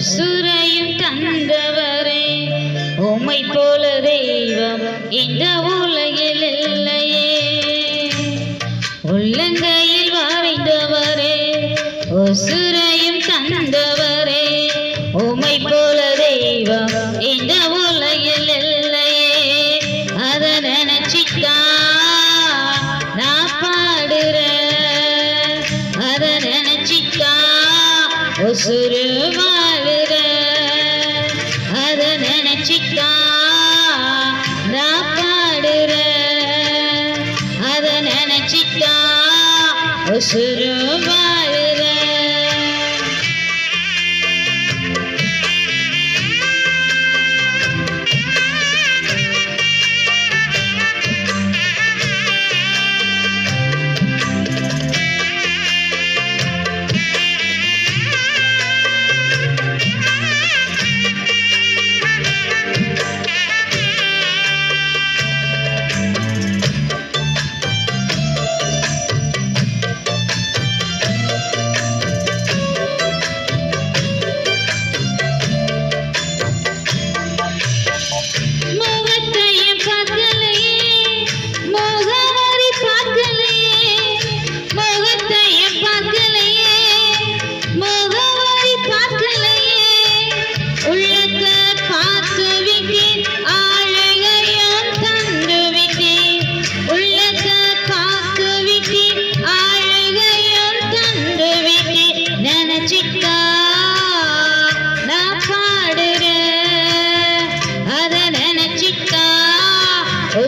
உசுரையும் தந்தவரே உமை போல தெய்வம் இந்த உலகில் இல்லையே. உள்ளங்கையில் வரைந்தவரே உசுரையும் தந்தவரே உமை போல தெய்வம் இந்த உலகில் இல்லையே. அத நினைச்சித்தான் நான் பாடுறேன் அத நினைச்சித்தான் உசுறு நினைச்சித்தான் உசுறு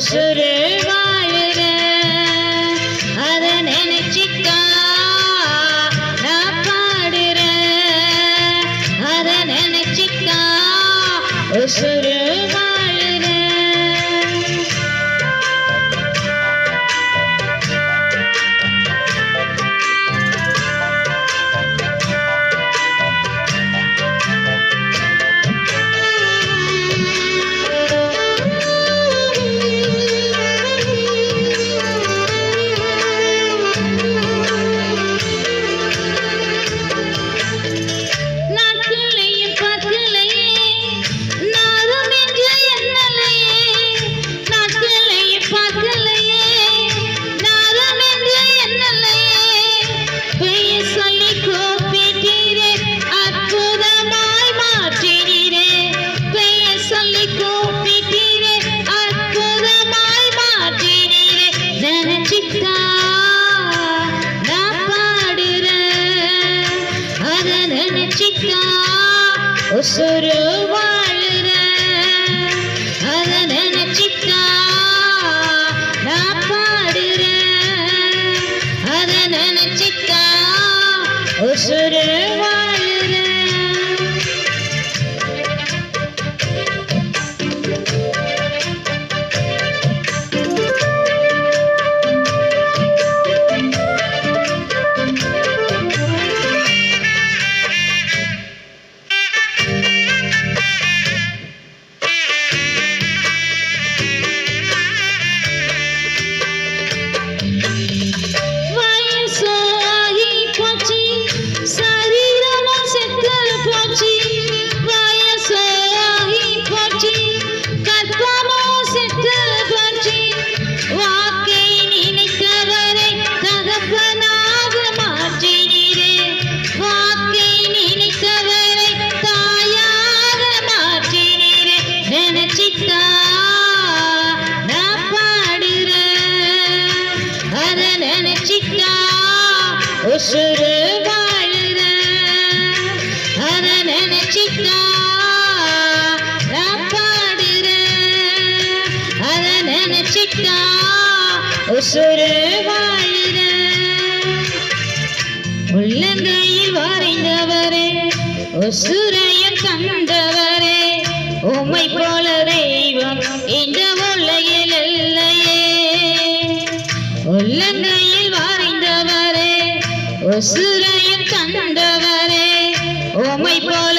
உசுறு வாழுறேன் அதை நினைச்சிக்கா நான் பாடுறேன். அத நினைச்சிட்டா உசுறு நினைச்சிட்டா உசுறு வாழுறேன் அத நினைச்சிட்டா நான் பாடுறேன் அத நினைச்சிட்டா உசுறு உசுறு வாழுறேன் உள்ளங்கையில் வரைந்தவரே உசுரையும் தந்தவரே உமை போல தெய்வம் இந்த உலகில் இல்லையே. உள்ளங்கையில் வரைந்தவரே உசுரையும் தந்தவரே உமை போல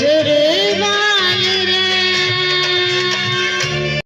உசுறு வாழுற